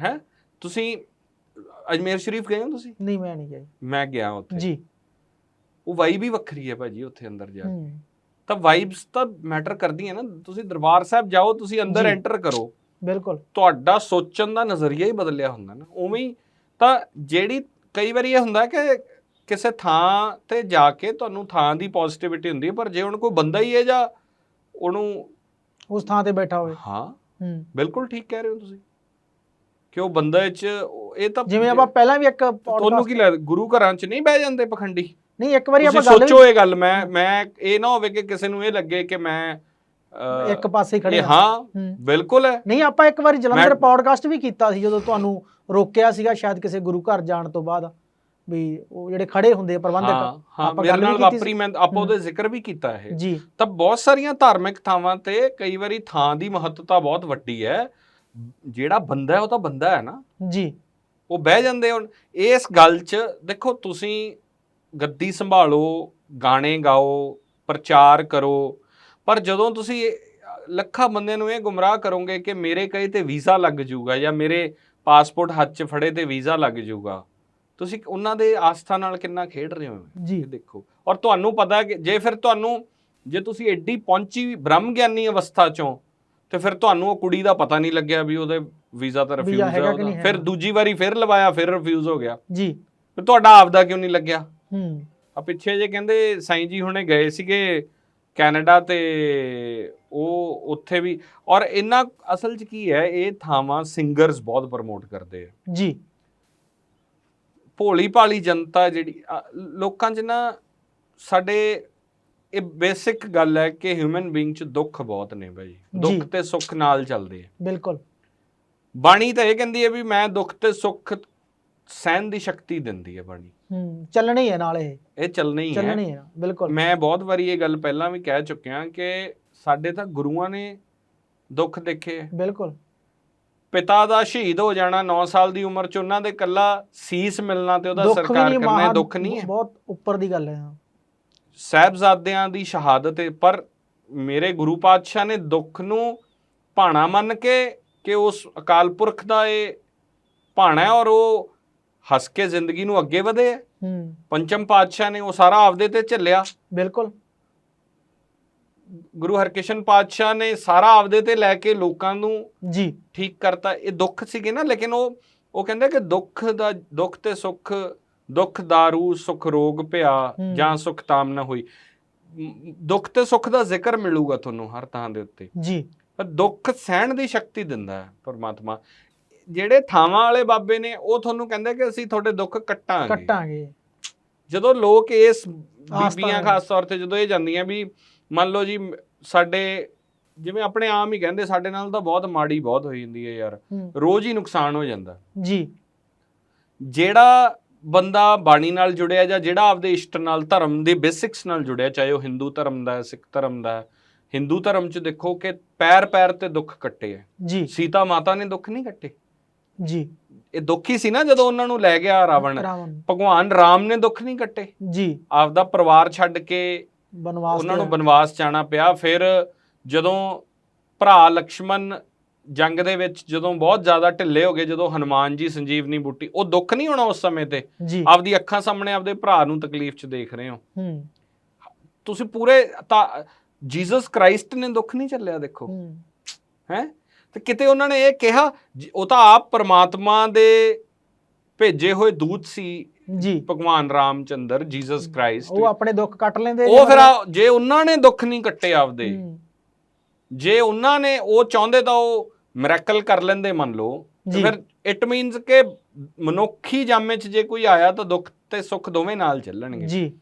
ਹੈ? ਤੁਸੀਂ ਅਜਮੇਰ ਸ਼ਰੀਫ ਗਏ ਹੋ ਤੁਸੀਂ? ਨਹੀਂ ਮੈਂ ਨਹੀਂ ਗਈ। ਮੈਂ ਗਿਆ ਉੱਥੇ। ਜੀ। ਉਹ ਵਾਈਬ ਹੀ ਵੱਖਰੀ ਹੈ ਭਾਜੀ ਉੱਥੇ ਅੰਦਰ ਜਾ ਕੇ। ਤਾਂ ਵਾਈਬਸ ਤਾਂ ਮੈਟਰ ਕਰਦੀਆਂ ਨਾ। ਤੁਸੀਂ ਦਰਬਾਰ ਸਾਹਿਬ ਜਾਓ ਤੁਸੀਂ ਅੰਦਰ ਜੀ। ਐਂਟਰ ਕਰੋ। ਬਿਲਕੁਲ। ਤੁਹਾਡਾ ਸੋਚਣ ਦਾ ਨਜ਼ਰੀਆ ਹੀ ਬਦਲਿਆ ਹੁੰਦਾ ਨਾ। ਉਵੇਂ ਹੀ ਤਾਂ ਜਿਹੜੀ ਕਈ ਵਾਰੀ ਇਹ ਹੁੰਦਾ ਕਿ ਕਿਸੇ ਥਾਂ ਤੇ ਜਾ ਕੇ ਤੁਹਾਨੂੰ ਥਾਂ ਦੀ ਪੋਜ਼ਿਟਿਵਿਟੀ ਹੁੰਦੀ ਹੈ ਪਰ ਜੇ ਹੁਣ ਕੋਈ ਬੰਦਾ ਹੀ ਹੈ ਜਾਂ ਉਹਨੂੰ ਉਸ ਥਾਂ ਤੇ ਬੈਠਾ ਹੋਵੇ। ਹਾਂ। ਹੂੰ। ਬਿਲਕੁਲ ਠੀਕ ਕਹਿ ਰਹੇ ਹੋ ਤੁਸੀਂ। ਕਿ ਉਹ ਬੰਦਾ ਇਹ ਚ ਉਹ- ਇਹ ਤਾਂ ਜਿਵੇਂ ਆਪਾਂ ਪਹਿਲਾਂ ਵੀ ਇੱਕ ਤੁਹਾਨੂੰ ਕੀ ਲੱਗਦਾ ਗੁਰੂ ਘਰਾਂ ਚ ਨਹੀਂ ਬਹਿ ਜਾਂਦੇ ਪਖੰਡੀ? ਨਹੀਂ ਇੱਕ ਵਾਰੀ ਆਪਾਂ ਗੱਲ ਸੋਚੋ ਇਹ ਗੱਲ ਮੈਂ ਮੈਂ ਇਹ ਨਾ ਹੋਵੇ ਕਿ ਕਿਸੇ ਨੂੰ ਇਹ ਲੱਗੇ ਕਿ ਮੈਂ ਇੱਕ ਪਾਸੇ ਖੜੇ ਹਾਂ ਬਿਲਕੁਲ ਹੈ। ਨਹੀਂ ਆਪਾਂ ਇੱਕ ਵਾਰੀ ਜਲੰਧਰ ਪੌਡਕਾਸਟ ਵੀ ਕੀਤਾ ਸੀ ਜਦੋਂ ਤੁਹਾਨੂੰ ਰੋਕਿਆ ਸੀਗਾ ਸ਼ਾਇਦ ਕਿਸੇ ਗੁਰੂ ਘਰ ਜਾਣ ਤੋਂ ਬਾਅਦ ਵੀ ਉਹ ਜਿਹੜੇ ਖੜੇ ਹੁੰਦੇ ਆ ਹਾਂ ਪ੍ਰਬੰਧਕ ਆਪਾਂ ਗੱਲ ਨਾਲ। ਵਾਪਰੀ ਮੈਂ ਆਪਾਂ ਉਹਦੇ ਜ਼ਿਕਰ ਵੀ ਕੀਤਾ ਇਹ। ਜੀ। ਤਾਂ ਬਹੁਤ ਸਾਰੀਆਂ ਧਾਰਮਿਕ ਥਾਵਾਂ ਤੇ ਕਈ ਵਾਰੀ ਥਾਂ ਦੀ ਮਹੱਤਤਾ ਬਹੁਤ ਵੱਡੀ ਹੈ। ਜਿਹੜਾ ਬੰਦਾ ਹੈ ਉਹ ਤਾਂ ਬੰਦਾ ਹੈ ਨਾ। ਜੀ। ਉਹ ਬਹਿ ਜਾਂਦੇ ਹੁਣ। ਇਸ ਗੱਲ 'ਚ ਦੇਖੋ ਤੁਸੀਂ ਗੱਦੀ ਸੰਭਾਲੋ ਗਾਣੇ ਗਾਓ ਪ੍ਰਚਾਰ ਕਰੋ। ਪਰ ਜਦੋਂ ਤੁਸੀਂ ਲੱਖਾਂ ਬੰਦੇ ਨੂੰ ਇਹ ਗੁੰਮਰਾਹ ਕਰੋਗੇ ਕਿ ਮੇਰੇ ਕਹੇ ਤੇ ਵੀਜ਼ਾ ਲੱਗ ਜਾਊਗਾ ਜਾਂ ਮੇਰੇ ਪਾਸਪੋਰਟ ਹੱਥ 'ਚ ਫੜੇ ਤੇ ਵੀਜ਼ਾ ਲੱਗ ਜਾਊਗਾ ਤੁਸੀਂ ਉਹਨਾਂ ਦੇ ਆਸਥਾ ਨਾਲ ਕਿੰਨਾ ਖੇਡ ਰਹੇ ਹੋ? ਜੀ। ਦੇਖੋ। ਔਰ ਤੁਹਾਨੂੰ ਪਤਾ ਕਿ ਜੇ ਫਿਰ ਤੁਹਾਨੂੰ ਜੇ ਤੁਸੀਂ ਐਡੀ ਪਹੁੰਚੀ ਬ੍ਰਹਮ ਗਿਆਨੀ ਅਵਸਥਾ ਚੋਂ ਤੇ ਫਿਰ ਤੁਹਾਨੂੰ ਉਹ ਕੁੜੀ ਦਾ ਪਤਾ ਨਹੀਂ ਲੱਗਿਆ ਵੀ ਉਹਦੇ ਵੀਜ਼ਾ ਤਾਂ ਰਿਫਿਊਜ਼ ਹੈ ਹੈਗਾ ਕਿ ਨਹੀਂ ਉਹਦਾ ਫਿਰ। ਦੂਜੀ ਵਾਰੀ ਫਿਰ ਲਵਾਇਆ ਫਿਰ ਰਿਫਿਊਜ਼ ਹੋ ਗਿਆ। ਜੀ। ਫਿਰ ਤੁਹਾਡਾ ਆਪਦਾ ਕਿਉਂ ਨਹੀਂ ਲੱਗਿਆ? ਹੂੰ। ਆ ਪਿੱਛੇ ਜੇ ਕਹਿੰਦੇ ਸਾਈਂ ਜੀ ਹੁਣੇ ਗਏ ਸੀਗੇ ਕੈਨੇਡਾ ਤੇ ਉਹ ਉੱਥੇ ਵੀ ਔਰ ਇਹਨਾਂ ਅਸਲ 'ਚ ਕੀ ਹੈ ਇਹ ਥਾਵਾਂ ਸਿੰਗਰਸ ਬਹੁਤ ਪ੍ਰਮੋਟ ਕਰਦੇ ਆ। ਜੀ। ਭੋਲੀ ਭਾਲੀ ਜਨਤਾ ਜਿਹੜੀ ਲੋਕਾਂ 'ਚ ਨਾ ਸਾਡੇ ਇਹ ਬੇਸਿਕ ਗੱਲ ਹੈ ਕਿ ਹਿਊਮਨ ਬੀਇੰਗ 'ਚ ਦੁੱਖ ਬਹੁਤ ਨੇ ਭਾਈ ਦੁੱਖ। ਤੇ ਸੁੱਖ ਨਾਲ ਚੱਲਦੇ ਆ। ਬਿਲਕੁਲ। ਬਾਣੀ ਤਾਂ ਇਹ ਕਹਿੰਦੀ ਹੈ ਵੀ ਮੈਂ ਦੁੱਖ ਤੇ ਸੁੱਖ ਸਹਿਣ ਦੀ ਸ਼ਕਤੀ ਦਿੰਦੀ ਹੈ ਬਾਣੀ। ਹੂੰ ਚੱਲਣੀ ਹੈ ਨਾਲ ਇਹ। ਇਹ ਚੱਲਣੀ ਹੀ ਹੈ ਚੱਲਣੀ ਹੈ ਬਿਲਕੁਲ। ਮੈਂ ਬਹੁਤ ਵਾਰੀ ਇਹ ਗੱਲ ਪਹਿਲਾਂ ਵੀ ਕਹਿ ਚੁੱਕਿਆ ਕਿ ਸਾਡੇ ਤਾਂ ਗੁਰੂਆਂ ਨੇ ਦੁੱਖ ਦੇਖੇ ਹੈ। ਬਿਲਕੁਲ। ਪਿਤਾ ਦਾ ਸ਼ਹੀਦ ਹੋ ਜਾਣਾ 9 ਸਾਲ ਦੀ ਉਮਰ 'ਚ ਉਹਨਾਂ ਦੇ ਕੱਲਾ ਸੀਸ ਮਿਲਣਾ ਤੇ ਉਹਦਾ ਸਰਕਾਰ ਕਰਨਾ ਦੁੱਖ ਨਹੀਂ ਹੈ। ਬਹੁਤ ਉੱਪਰ ਦੀ ਗੱਲ ਹੈ ਹਾਂ। ਸਾਹਿਬਜ਼ਾਦਿਆਂ ਦੀ ਸ਼ਹਾਦਤ ਹੈ ਪਰ ਮੇਰੇ ਗੁਰੂ ਪਾਤਸ਼ਾਹ ਨੇ ਦੁੱਖ ਨੂੰ ਭਾਣਾ ਮੰਨ ਕੇ ਕਿ ਉਸ ਅਕਾਲ ਪੁਰਖ ਦਾ ਇਹ ਭਾਣਾ ਹੈ ਔਰ ਉਹ ਹੱਸ ਕੇ ਜ਼ਿੰਦਗੀ ਨੂੰ ਅੱਗੇ ਵਧੇ ਹੈ। ਹੂੰ। ਪੰਚਮ ਪਾਤਸ਼ਾਹ ਨੇ ਉਹ ਸਾਰਾ ਆਪਦੇ ਤੇ ਝੱਲਿਆ। ਬਿਲਕੁਲ। ਗੁਰੂ ਹਰਕ੍ਰਿਸ਼ਨ ਪਾਤਸ਼ਾਹ ਨੇ ਸਾਰਾ ਆਪਦੇ ਤੇ ਲੈ ਕੇ ਲੋਕਾਂ ਨੂੰ ਜੀ। ਠੀਕ ਕਰਤਾ। ਇਹ ਦੁੱਖ ਸੀਗੇ ਨਾ ਲੇਕਿਨ ਉਹ ਉਹ ਕਹਿੰਦੇ ਕਿ ਦੁੱਖ ਦਾ ਦੁੱਖ ਤੇ ਸੁੱਖ ਦੁੱਖ ਦਾਰੂ ਸੁਖ ਰੋਗ ਭਿਆ। ਜਾਂ ਸੁਖ ਤਾਮ ਨਾ ਹੋਈ। ਦੁੱਖ ਤੇ ਸੁੱਖ ਦਾ ਜ਼ਿਕਰ ਮਿਲੂਗਾ ਤੁਹਾਨੂੰ ਹਰ ਥਾਂ ਦੇ ਉੱਤੇ। ਜੀ। ਪਰ ਦੁੱਖ ਸਹਿਣ ਦੀ ਸ਼ਕਤੀ ਦਿੰਦਾ ਹੈ ਪਰਮਾਤਮਾ। ਜਿਹੜੇ ਥਾਵਾਂ ਵਾਲੇ ਬਾਬੇ ਨੇ ਉਹ ਤੁਹਾਨੂੰ ਕਹਿੰਦੇ ਕਿ ਅਸੀਂ ਤੁਹਾਡੇ ਦੁੱਖ ਕੱਟਾਂਗੇ। ਕੱਟਾਂਗੇ। ਜਦੋਂ ਲੋਕ ਇਸ ਬੀਬੀਆਂ। ਖਾਸ ਤੌਰ ਤੇ ਜਦੋਂ ਇਹ ਜਾਂਦੀਆਂ ਵੀ ਮੰਨ ਲਓ ਜੀ ਸਾਡੇ ਜਿਵੇਂ ਆਪਣੇ ਆਮ ਹੀ ਕਹਿੰਦੇ ਸਾਡੇ ਨਾਲ ਤਾਂ ਬਹੁਤ ਮਾੜੀ ਬਹੁਤ ਹੋਈ ਜਾਂਦੀ ਹੈ ਯਾਰ। ਹੂੰ। ਰੋਜ਼ ਹੀ ਨੁਕਸਾਨ ਹੋ ਜਾਂਦਾ। ਜੀ। ਜਿਹੜਾ ਬੰਦਾ ਬਾਣੀ ਨਾਲ ਜੁੜਿਆ ਜਾਂ ਜਿਹੜਾ ਆਪਦੇ ਇਸ਼ਟ ਨਾਲ ਧਰਮ ਦੇ ਬੇਸਿਕਸ ਨਾਲ ਜੁੜਿਆ ਚਾਹੇ ਉਹ ਹਿੰਦੂ ਧਰਮ ਦਾ ਹੈ ਸਿੱਖ ਧਰਮ ਦਾ ਹੈ ਹਿੰਦੂ ਧਰਮ 'ਚ ਦੇਖੋ ਕਿ ਪੈਰ ਪੈਰ ਤੇ ਦੁੱਖ ਕੱਟੇ ਹੈ। ਜੀ। ਸੀਤਾ ਮਾਤਾ ਨੇ ਦੁੱਖ ਨਹੀਂ ਕੱਟੇ? ਜੀ। ਇਹ ਦੁੱਖ ਹੀ ਸੀ ਨਾ ਜਦੋਂ ਉਹਨਾਂ ਨੂੰ ਲੈ ਗਿਆ ਰਾਵਣ। ਰਾਵਣ। ਭਗਵਾਨ ਰਾਮ ਨੇ ਦੁੱਖ ਨਹੀਂ ਕੱਟੇ। ਜੀ। ਆਪਦਾ ਪਰਿਵਾਰ ਛੱਡ ਕੇ ਬਨਵਾਸ ਉਹਨਾਂ ਨੂੰ ਬਨਵਾਸ ਜਾਣਾ ਪਿਆ। ਫਿਰ ਜਦੋਂ ਭਰਾ ਲਕਸ਼ਮਣ ਜੰਗ ਦੇ ਵਿੱਚ ਜਦੋਂ ਬਹੁਤ ਜ਼ਿਆਦਾ ਢਿੱਲੇ ਹੋ ਗਏ ਜਦੋਂ ਹਨੂਮਾਨ ਜੀ ਸੰਜੀਵਨੀ ਬੂਟੀ ਉਹ ਦੁੱਖ ਨਹੀਂ ਹੋਣਾ ਉਸ ਸਮੇਂ ਤੇ? ਆਪਦੀ ਅੱਖਾਂ ਸਾਹਮਣੇ ਆਪਦੇ ਭਰਾ ਨੂੰ ਤਕਲੀਫ 'ਚ ਦੇਖ ਰਹੇ ਹੋ? ਹੂੰ। ਤੁਸੀਂ ਪੂਰੇ ਤਾਂ ਜੀਸਸ ਕ੍ਰਾਈਸਟ ਨੇ ਦੁੱਖ ਨਹੀਂ ਚੱਲਿਆ ਦੇਖੋ। ਹੈ? ਤੇ ਕਿਤੇ ਉਹਨਾਂ ਨੇ ਇਹ ਕਿਹਾ ਉਹ ਤਾਂ ਆਪ ਪਰਮਾਤਮਾ ਦੇ ਭੇਜੇ ਹੋਏ ਦੂਤ ਸੀ ਜੀ। ਭਗਵਾਨ ਰਾਮਚੰਦਰ ਜੀਸਸ ਕ੍ਰਾਈਸਟ। ਉਹ ਆਪਣੇ ਦੁੱਖ ਕੱਟ ਲੈਂਦੇ ਉਹ ਫਿਰ ਜੇ ਉਹਨਾਂ ਨੇ ਦੁੱਖ ਨਹੀਂ ਕੱਟੇ ਆਪਦੇ ਜੇ ਉਹਨਾਂ ਨੇ ਉਹ ਚਾਹੁੰਦੇ ਤਾਂ ਉਹ ਮਿਰੈਕਲ ਕਰ ਲੈਂਦੇ ਮੰਨ ਲਓ। ਫਿਰ ਇਟ ਮੀਨਸ ਕਿ ਮਨੁੱਖੀ ਜਾਮੇ 'ਚ ਜੇ ਕੋਈ ਆਇਆ ਤਾਂ ਦੁੱਖ ਤੇ ਸੁੱਖ ਦੋਵੇਂ ਨਾਲ ਚੱਲਣਗੇ। ਜੀ।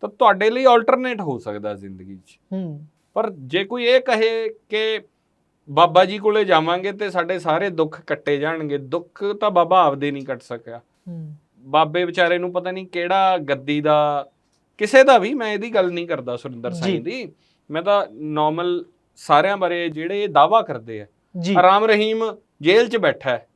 ਤਾਂ ਤੁਹਾਡੇ ਲਈ ਆਲਟਰਨੇਟ ਹੋ ਸਕਦਾ ਜ਼ਿੰਦਗੀ 'ਚ। ਹੂੰ। ਪਰ ਜੇ ਕੋਈ ਇਹ ਕਹੇ ਕਿ ਬਾਬਾ ਜੀ ਕੋਲੇ ਜਾਵਾਂਗੇ ਤੇ ਸਾਡੇ ਸਾਰੇ ਦੁੱਖ ਕੱਟੇ ਜਾਣਗੇ। ਦੁੱਖ ਤਾਂ ਬਾਬਾ ਆਪਦੇ ਨਹੀਂ ਕੱਟ ਸਕਿਆ। ਬਾਬੇ ਵਿਚਾਰੇ ਨੂੰ ਪਤਾ ਨਹੀਂ ਕਿਹੜਾ ਗੱਦੀ ਦਾ ਕਿਸੇ ਦਾ ਵੀ ਮੈਂ ਇਹਦੀ ਗੱਲ ਨਹੀਂ ਕਰਦਾ ਸੁਰਿੰਦਰ। ਸਿੰਘ ਦੀ। ਮੈਂ ਤਾਂ ਨਾਰਮਲ ਸਾਰਿਆਂ ਬਾਰੇ ਜਿਹੜੇ ਇਹ ਦਾਵਾ ਕਰਦੇ ਆ। ਜੀ। ਰਾਮ ਰਹੀਮ ਜੇਲ੍ਹ 'ਚ ਬੈਠਾ ਹੈ।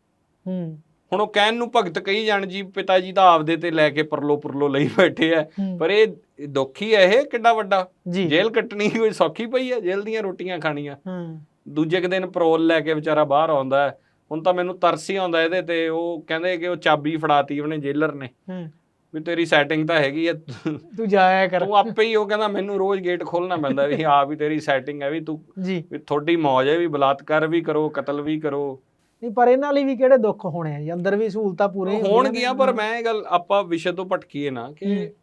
ਹੂੰ। ਹੁਣ ਉਹ ਕਹਿਣ ਨੂੰ ਭਗਤ ਕਹੀ ਜਾਣ ਜੀ ਪਿਤਾ ਜੀ ਤਾਂ ਆਪਦੇ ਤੇ ਲੈ ਕੇ ਪਰਲੋ ਪਰਲੋ ਲਈ ਬੈਠੇ ਆ। ਪਰ ਇਹ ਦੁੱਖ ਹੀ ਇਹ ਕਿੱਡਾ ਵੱਡਾ। ਜੇਲ੍ਹ ਕੱਟਣੀ ਕੋਈ ਸੌਖੀ ਪਈ ਹੈ ਜੇਲ੍ਹ ਦੀਆਂ ਰੋਟੀਆਂ ਖਾਣੀਆਂ। ਹੂੰ। ਦੂਜੇ ਕੁ ਦਿਨ ਪਰੋਲ ਲੈ ਕੇ ਵਿਚਾਰਾ ਬਾਹਰ ਆਉਂਦਾ ਹੈ। ਹੁਣ ਤਾਂ ਮੈਨੂੰ ਤਰਸ ਹੀ ਆਉਂਦਾ ਇਹਦੇ ਤੇ। ਉਹ ਕਹਿੰਦੇ ਕਿ ਉਹ ਚਾਬੀ ਫੜਾਤੀ ਉਹਨੇ ਜੇਲਰ ਨੇ। ਹੂੰ। ਵੀ ਤੇਰੀ ਸੈਟਿੰਗ ਤਾਂ ਹੈਗੀ ਆ। ਤੂੰ ਜਾਇਆ ਕਰ। ਤੂੰ ਆਪੇ ਹੀ ਉਹ ਕਹਿੰਦਾ ਮੈਨੂੰ ਰੋਜ਼ ਗੇਟ ਖੋਲਣਾ ਪੈਂਦਾ ਵੀ ਆ ਵੀ ਤੇਰੀ ਸੈਟਿੰਗ ਹੈ ਵੀ ਤੂੰ ਜੀ। ਵੀ ਤੁਹਾਡੀ ਮੌਜ ਹੈ ਵੀ ਬਲਾਤਕਾਰ ਵੀ ਕਰੋ ਕਤਲ ਵੀ ਕਰੋ। ਨਹੀਂ ਪਰ ਇਹਨਾਂ ਲਈ ਵੀ ਕਿਹੜੇ ਦੁੱਖ ਹੋਣੇ ਆ ਜੀ? ਅੰਦਰ ਵੀ ਸਹੂਲਤਾਂ ਪੂਰੇ ਹੋਣਗੀਆਂ ਪਰ ਮੈਂ ਇਹ ਗੱਲ ਆਪਾਂ ਵਿਸ਼ੇ ਤੋਂ ਭਟਕੀਏ ਨਾ ਕਿ ਹੂੰ।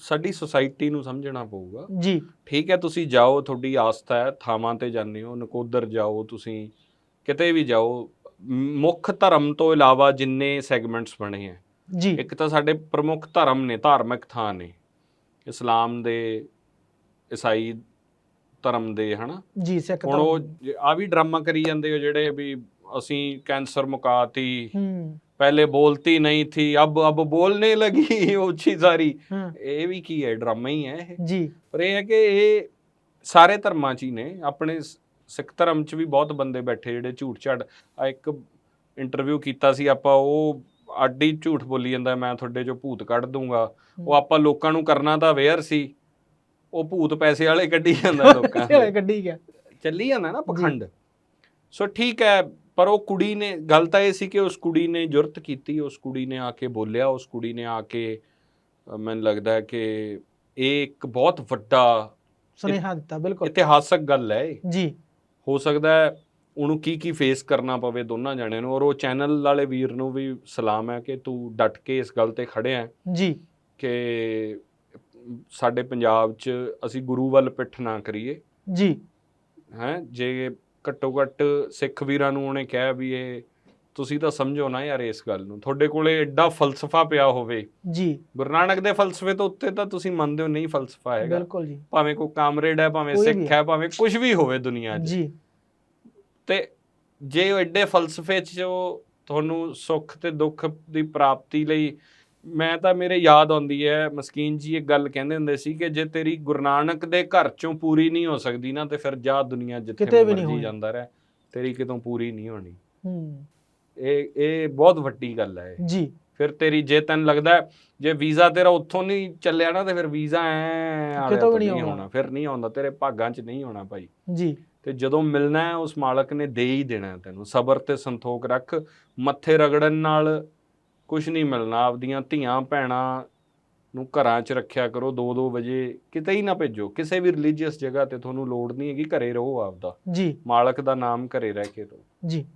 ਸਾਡੀ ਸੁਸਾਇਟੀ ਨੂੰ ਸਮਝਣਾ ਪਊਗਾ। ਜੀ। ਠੀਕ ਹੈ ਤੁਸੀਂ ਜਾਓ ਤੁਹਾਡੀ ਆਸਥਾ ਹੈ ਥਾਵਾਂ ਤੇ ਜਾਂਦੇ ਹੋ ਨਕੋਦਰ ਜਾਓ ਤੁਸੀਂ ਕਿਤੇ ਵੀ ਜਾਓ ਮੁੱਖ ਧਰਮ ਤੋਂ ਇਲਾਵਾ ਜਿੰਨੇ ਸੈਗਮੈਂਟਸ ਬਣੇ ਆ ਜੀ। ਇੱਕ ਤਾਂ ਸਾਡੇ ਪ੍ਰਮੁੱਖ ਧਰਮ ਨੇ ਧਾਰਮਿਕ ਥਾਂ ਨੇ ਇਸਲਾਮ ਦੇ ਈਸਾਈ ਧਰਮ ਦੇ ਹਨਾ? ਜੀ ਸਿੱਖ ਹੁਣ ਉਹ ਆ ਵੀ ਡਰਾਮਾ ਕਰੀ ਜਾਂਦੇ ਹੋ ਜਿਹੜੇ ਵੀ ਅਸੀਂ ਕੈਂਸਰ ਮੁਕਾਤੀ ਹੂੰ। ਪਹਿਲੇ ਬੋਲਤੀ ਨਹੀਂ ਥੀ ਅਬ ਅਬ ਬੋਲਨੇ ਲਗੀ ਉੱਚੀ [laughs] ਸਾਰੀ। ਇਹ ਵੀ ਕੀ ਹੈ ਡਰਾਮਾ ਹੀ ਹੈ ਇਹ। ਜੀ। ਪਰ ਇਹ ਹੈ ਕਿ ਇਹ ਸਾਰੇ ਧਰਮਾਂ 'ਚ ਹੀ ਨੇ। ਆਪਣੇ ਸਿੱਖ ਧਰਮ 'ਚ ਵੀ ਬਹੁਤ ਬੰਦੇ ਬੈਠੇ ਜਿਹੜੇ ਝੂਠ ਆ ਇੱਕ ਇੰਟਰਵਿਊ ਕੀਤਾ ਸੀ ਆਪਾਂ ਉਹ ਆਡੀ ਝੂਠ ਬੋਲੀ ਜਾਂਦਾ ਮੈਂ ਤੁਹਾਡੇ 'ਚੋਂ ਭੂਤ ਕੱਢ ਦੂੰਗਾ। ਉਹ ਆਪਾਂ ਲੋਕਾਂ ਨੂੰ ਕਰਨਾ ਤਾਂ ਅਵੇਅਰ ਸੀ। ਉਹ ਭੂਤ ਪੈਸੇ ਵਾਲੇ ਕੱਢੀ ਜਾਂਦਾ [laughs] ਲੋਕਾਂ ਗੱਡੀ ਗਿਆ। ਚੱਲੀ ਜਾਂਦਾ ਨਾ ਪਖੰਡ। ਸੋ ਠੀਕ ਹੈ ਪਰ ਉਹ ਕੁੜੀ ਨੇ ਗੱਲ ਤਾਂ ਇਹ ਸੀ ਕਿ ਉਸ ਕੁੜੀ ਨੇ ਜੁਰਤ ਕੀਤੀ ਉਸ ਕੁੜੀ ਨੇ ਆ ਕੇ ਬੋਲਿਆ ਉਸ ਕੁੜੀ ਨੇ ਆ ਕੇ ਮੈਨੂੰ ਲੱਗਦਾ ਹੈ ਕਿ ਇਹ ਇੱਕ ਬਹੁਤ ਵੱਡਾ ਸੁਨੇਹਾ ਦਿੱਤਾ ਬਿਲਕੁਲ। ਇਤਿਹਾਸਕ ਗੱਲ ਹੈ ਇਹ। ਜੀ। ਹੋ ਸਕਦਾ ਹੈ ਉਹਨੂੰ ਕੀ ਕੀ ਫੇਸ ਕਰਨਾ ਪਵੇ ਦੋਨਾਂ ਜਣਿਆਂ ਨੂੰ ਔਰ ਉਹ ਚੈਨਲ ਵਾਲੇ ਵੀਰ ਨੂੰ ਵੀ ਸਲਾਮ ਹੈ ਕਿ ਤੂੰ ਡਟ ਕੇ ਇਸ ਗੱਲ ਤੇ ਖੜਿਆ ਹੈ ਜੀ। ਕਿ ਸਾਡੇ ਪੰਜਾਬ 'ਚ ਅਸੀਂ ਗੁਰੂ ਵੱਲ ਪਿੱਠ ਨਾ ਕਰੀਏ। ਜੀ। ਹੈ ਜੇ ਘੱਟੋ ਘੱਟ ਸਿੱਖ ਵੀਰਾਂ ਨੂੰ ਉਹਨੇ ਕਿਹਾ ਵੀ ਇਹ ਤੁਸੀਂ ਤਾਂ ਸਮਝੋ ਨਾ ਯਾਰ ਇਸ ਗੱਲ ਨੂੰ। ਤੁਹਾਡੇ ਕੋਲੇ ਐਡਾ ਫਲਸਫਾ ਪਿਆ ਹੋਵੇ। ਜੀ। ਗੁਰੂ ਨਾਨਕ ਦੇ ਫਲਸਫੇ ਤੋਂ ਉੱਤੇ ਤਾਂ ਤੁਸੀਂ ਮੰਨਦੇ ਹੋ ਨਹੀਂ ਫਲਸਫਾ ਹੈਗਾ। ਬਿਲਕੁਲ ਜੀ। ਭਾਵੇਂ ਕੋਈ ਕਾਮਰੇਡ ਹੈ ਭਾਵੇਂ ਸਿੱਖ ਹੈ ਭਾਵੇਂ ਕੁਝ ਵੀ ਹੋਵੇ ਦੁਨੀਆ 'ਚ। ਜੀ। ਤੇ ਜੇ ਉਹ ਐਡੇ ਫਲਸਫੇ 'ਚ ਤੁਹਾਨੂੰ ਸੁੱਖ ਤੇ ਦੁੱਖ ਦੀ ਪ੍ਰਾਪਤੀ ਲਈ ਮੈਂ ਤਾਂ ਮੇਰੇ ਯਾਦ ਆਉਂਦੀ ਹੈ ਮਸਕੀਨ ਜੀ ਇੱਕ ਗੱਲ ਕਹਿੰਦੇ ਹੁੰਦੇ ਸੀ ਕਿ ਜੇ ਤੇਰੀ ਗੁਰੂ ਨਾਨਕ ਦੇ ਘਰ 'ਚੋਂ ਪੂਰੀ ਨਹੀਂ ਹੋ ਸਕਦੀ ਨਾ ਤੇ ਫਿਰ ਜਾ ਦੁਨੀਆ ਜਿੱਥੇ ਕਿਤੇ ਵੀ ਨਹੀਂ ਮਰਜ਼ੀ। ਜਾਂਦਾ ਰਹਿ ਤੇਰੀ ਕਿਤੋਂ ਪੂਰੀ ਨਹੀਂ ਹੋਣੀ। ਹੂੰ। ਇਹ ਇਹ ਬਹੁਤ ਵੱਡੀ ਗੱਲ ਹੈ ਇਹ। ਜੀ। ਫਿਰ ਤੇਰੀ ਜੇ ਤੈਨੂੰ ਲੱਗਦਾ ਜੇ ਵੀਜ਼ਾ ਤੇਰਾ ਉੱਥੋਂ ਨਹੀਂ ਚੱਲਿਆ ਨਾ ਤੇ ਫਿਰ ਵੀਜ਼ਾ ਐ ਕਿਤੋਂ ਵੀ ਨਹੀਂ ਹੋਣਾ ਫਿਰ ਨਹੀਂ ਆਉਂਦਾ ਤੇਰੇ ਭਾਗਾਂ 'ਚ ਨਹੀਂ ਹੋਣਾ ਭਾਈ। ਜੀ। ਤੇ ਜਦੋਂ ਮਿਲਣਾ ਹੈ ਉਸ ਮਾਲਕ ਨੇ ਦੇ ਹੀ ਦੇਣਾ ਤੈਨੂੰ। ਸਬਰ ਤੇ ਸੰਤੋਖ ਰੱਖ ਮੱਥੇ ਰਗੜਨ ਨਾਲ ਕੁਝ ਨਹੀਂ ਮਿਲਣਾ ਆਪਦੀਆਂ ਧੀਆਂ ਭੈਣਾਂ ਨੂੰ ਘਰਾਂ 'ਚ ਰੱਖਿਆ ਕਰੋ 2-2 ਵਜੇ ਕਿਤੇ ਹੀ ਨਾ ਭੇਜੋ ਕਿਸੇ ਵੀ ਰਿਲੀਜੀਅਸ ਜਗ੍ਹਾ ਤੇ ਤੁਹਾਨੂੰ ਲੋੜ ਨਹੀਂ ਹੈਗੀ ਘਰੇ ਰਹੋ ਆਪਦਾ। ਜੀ। ਮਾਲਕ ਦਾ ਨਾਮ ਘਰੇ ਰਹਿ ਕੇ ਰਹੋ ਜੀ।